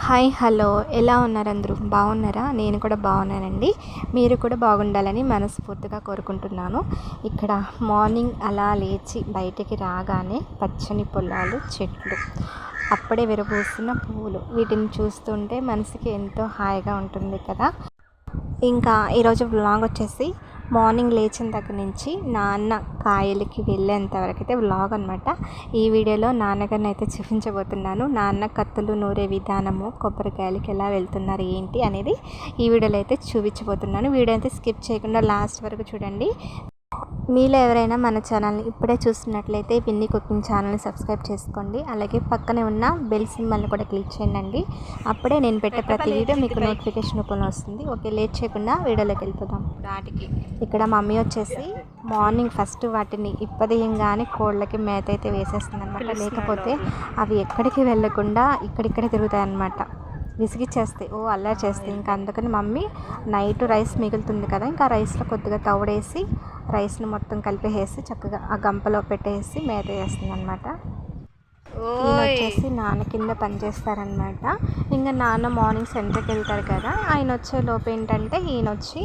Hi hello. ఎలా ఉన్నారు అందరూ? బాగున్నారా? నేను కూడా బాగున్నానండి. మీరు కూడా బాగుండాలని మనస్ఫూర్తిగా కోరుకుంటున్నాను. ఇక్కడ మార్నింగ్ అలా లేచి బయటికి రాగానే పచ్చని పొలాలు చెట్లు అప్పుడే విరబూసిన పువ్వులు వీటిని చూస్తుంటే మనసుకి ఎంతో హాయిగా ఉంటుంది కదా. ఇంకా ఈరోజు బ్లాగ్ వచ్చేసి మార్నింగ్ లేచిన దగ్గర నుంచి నాన్న కాయలకి వెళ్ళేంతవరకు అయితే వ్లాగ్ అనమాట ఈ వీడియోలో నాన్నగారిని అయితే చూపించబోతున్నాను. నాన్న కత్తులు నూరే విధానము కొబ్బరికాయలకి ఎలా వెళ్తున్నారు ఏంటి అనేది ఈ వీడియోలో అయితే చూపించబోతున్నాను. వీడియో అయితే స్కిప్ చేయకుండా లాస్ట్ వరకు చూడండి. మీలో ఎవరైనా మన ఛానల్ని ఇప్పుడే చూస్తున్నట్లయితే విన్ని కుకింగ్ ఛానల్ని సబ్స్క్రైబ్ చేసుకోండి. అలాగే పక్కనే ఉన్న బెల్ సింబల్ని కూడా క్లిక్ చేయండి అప్పుడే నేను పెట్టే ప్రతి వీడియో మీకు నోటిఫికేషన్ రూపంలో వస్తుంది. ఓకే లేట్ చేయకుండా వీడియోలోకి వెళ్ళిపోదాం. దాటికి ఇక్కడ మమ్మీ వచ్చేసి మార్నింగ్ ఫస్ట్ వాటిని ఇప్పదీయంగానే కోళ్ళకి మేత అయితే వేసేస్తుంది అనమాట లేకపోతే అవి ఎక్కడికి వెళ్ళకుండా ఇక్కడిక్కడే తిరుగుతాయి అన్నమాట విసిగిచ్చేస్తాయి. ఓ అల్లరి చేస్తాయి. ఇంకా అందుకని మమ్మీ నైట్ రైస్ మిగులుతుంది కదా ఇంకా రైస్లో కొద్దిగా తవుడేసి రైస్ని మొత్తం కలిపేసి చక్కగా ఆ గంపలో పెట్టేసి మేత వేస్తుంది అనమాట వచ్చేసి నాన్న కింద పనిచేస్తారనమాట ఇంకా నాన్న మార్నింగ్ సెంటర్కి వెళ్తారు కదా ఆయన వచ్చే లోపు ఏంటంటే ఈయన వచ్చి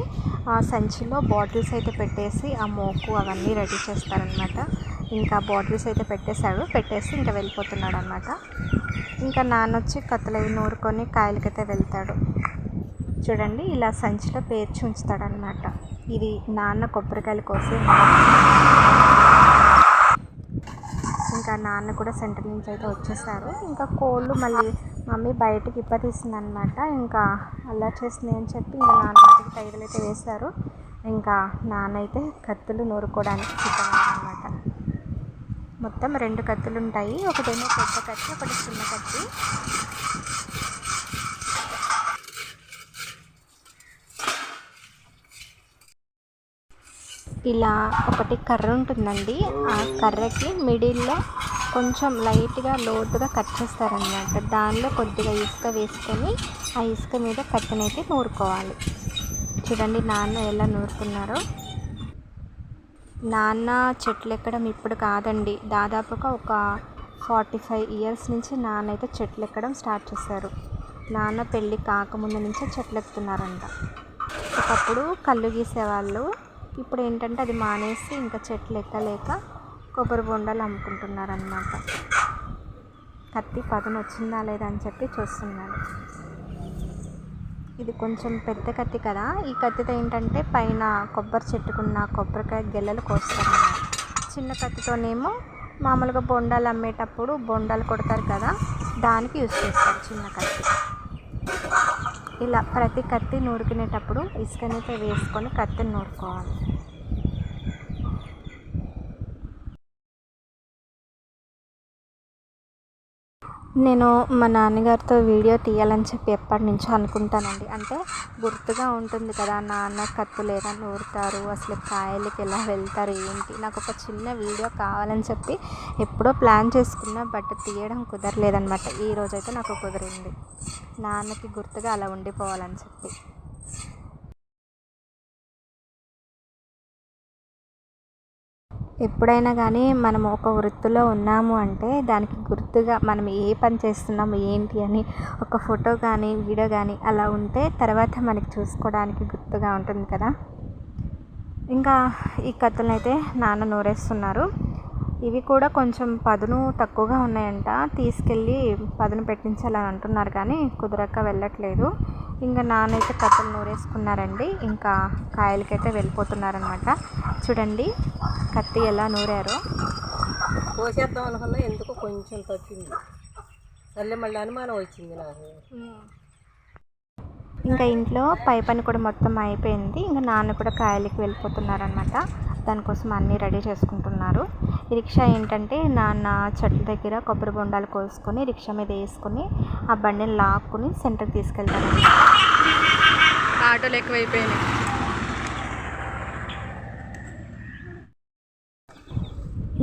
ఆ సంచిలో బాటిల్స్ అయితే పెట్టేసి ఆ మోకు అవన్నీ రెడీ చేస్తారనమాట ఇంకా బాటిల్స్ అయితే పెట్టేశాడు పెట్టేసి ఇంకా వెళ్ళిపోతున్నాడు అనమాట ఇంకా నాన్న వచ్చి కత్తులవి నూరుకొని కాయలకైతే వెళ్తాడు. చూడండి ఇలా సంచిలో పేర్చి ఉంచుతాడనమాట ఇది నాన్న కొబ్బరికాయలు కోసి ఇంకా నాన్న కూడా సెంటర్ నుంచి అయితే వచ్చేసారు. ఇంకా కోళ్ళు మళ్ళీ మమ్మీ బయటకి ఇప్పతీస్తుంది అనమాట ఇంకా అలా చేసింది అని చెప్పి ఇంకా నాన్న వాటికి టైర్లు అయితే వేశారు. ఇంకా నాన్న అయితే కత్తులు నూరుకోవడానికి సిద్ధం మొత్తం రెండు కత్తులు ఉంటాయి ఒకటేమో పెద్ద కత్తి ఒకటి చిన్న కత్తి. ఇలా ఒకటి కర్ర ఉంటుందండి ఆ కర్రకి మిడిల్లో కొంచెం లైట్గా లోతుగా కట్ చేస్తారనమాట దానిలో కొద్దిగా ఇసుక వేసుకొని ఆ ఇసుక మీద కత్తినైతే నూరుకోవాలి. చూడండి నాన్న ఎలా నూరుకున్నారో. నాన్న చెట్లు ఎక్కడం ఇప్పుడు కాదండి. దాదాపుగా ఒక ఫార్టీ ఫైవ్ ఇయర్స్ నుంచి నాన్న అయితే చెట్లు ఎక్కడం స్టార్ట్ చేశారు. నాన్న పెళ్ళి కాకముందు నుంచే చెట్లు ఎక్కుతున్నారంట. ఒకప్పుడు కళ్ళు గీసేవాళ్ళు. ఇప్పుడు ఏంటంటే అది మానేసి ఇంకా చెట్లు ఎక్కలేక కొబ్బరి బొండాలు అమ్ముకుంటున్నారనమాట కత్తి పదం వచ్చిందా లేదా అని చెప్పి చూస్తున్నాను ఇది కొంచెం పెద్ద కత్తి కదా. ఈ కత్తితో ఏంటంటే పైన కొబ్బరి చెట్టుకున్న కొబ్బరికాయ గెల్లలు కోస్తారు చిన్న కత్తితోనేమో మామూలుగా బొండాలు అమ్మేటప్పుడు బొండాలు కొడతారు కదా దానికి యూస్ చేస్తారు చిన్న కత్తి. ఇలా ప్రతి కత్తి నూరుకునేటప్పుడు ఇసుకనైతే వేసుకొని కత్తిని నూరుకోవాలి. నేను మా నాన్నగారితో వీడియో తీయాలని చెప్పి ఎప్పటి నుంచో అనుకుంటానండి. అంటే గుర్తుగా ఉంటుంది కదా నాన్న కత్తులు ఎలా నూరుతారు అసలు కాయలకి ఎలా వెళ్తారు ఏంటి? నాకు ఒక చిన్న వీడియో కావాలని చెప్పి ఎప్పుడో ప్లాన్ చేసుకున్నా బట్ తీయడం కుదరలేదనమాట ఈ రోజైతే నాకు కుదిరింది. నాన్నకి గుర్తుగా అలా ఉండిపోవాలని చెప్పి. ఎప్పుడైనా కానీ మనం ఒక వృత్తిలో ఉన్నాము అంటే దానికి గుర్తుగా మనం ఏ పని చేస్తున్నాము ఏంటి అని ఒక ఫోటో కానీ వీడియో కానీ అలా ఉంటే తర్వాత మనకి చూసుకోవడానికి గుర్తుగా ఉంటుంది కదా. ఇంకా ఈ కథలు అయితే నాన్న నూరేస్తున్నారు. ఇవి కూడా కొంచెం పదును తక్కువగా ఉన్నాయంట. తీసుకెళ్ళి పదును పెట్టించాలని అంటున్నారు కానీ కుదరక వెళ్ళట్లేదు. ఇంకా నాన్నైతే కత్తులు నూరేసుకున్నారండి. ఇంకా కాయలకైతే వెళ్ళిపోతున్నారనమాట చూడండి కత్తి ఎలా నూరారో. కోసేద్దాం అనుకున్నా ఎందుకు కొంచెం తప్పింది సర్లే మళ్ళీ అనుమానం వచ్చింది నాకు. ఇంకా ఇంట్లో పై పని కూడా మొత్తం అయిపోయింది. ఇంకా నాన్న కూడా కాయలకి వెళ్ళిపోతున్నారనమాట దానికోసం అన్నీ రెడీ చేసుకుంటున్నారు. రిక్షా ఏంటంటే నాన్న చెట్ల దగ్గర కొబ్బరి బొండాలు కోసుకొని రిక్షా మీద వేసుకొని ఆ బండిని లాక్కుని సెంటర్కి తీసుకెళ్తారు ఆటోలు ఎక్కువైపోయినాయి.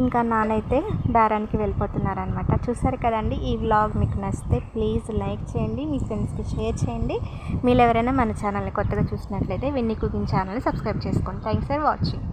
ఇంకా నానైతే బేరానికి వెళ్ళిపోతున్నారనమాట చూసారు కదండి ఈ వ్లాగ్ మీకు నచ్చితే ప్లీజ్ లైక్ చేయండి మీ ఫ్రెండ్స్కి షేర్ చేయండి. మీరు ఎవరైనా మన ఛానల్ని కొత్తగా చూసినట్లయితే విన్ని కుకింగ్ ఛానల్ని సబ్స్క్రైబ్ చేసుకోండి. Thanks for watching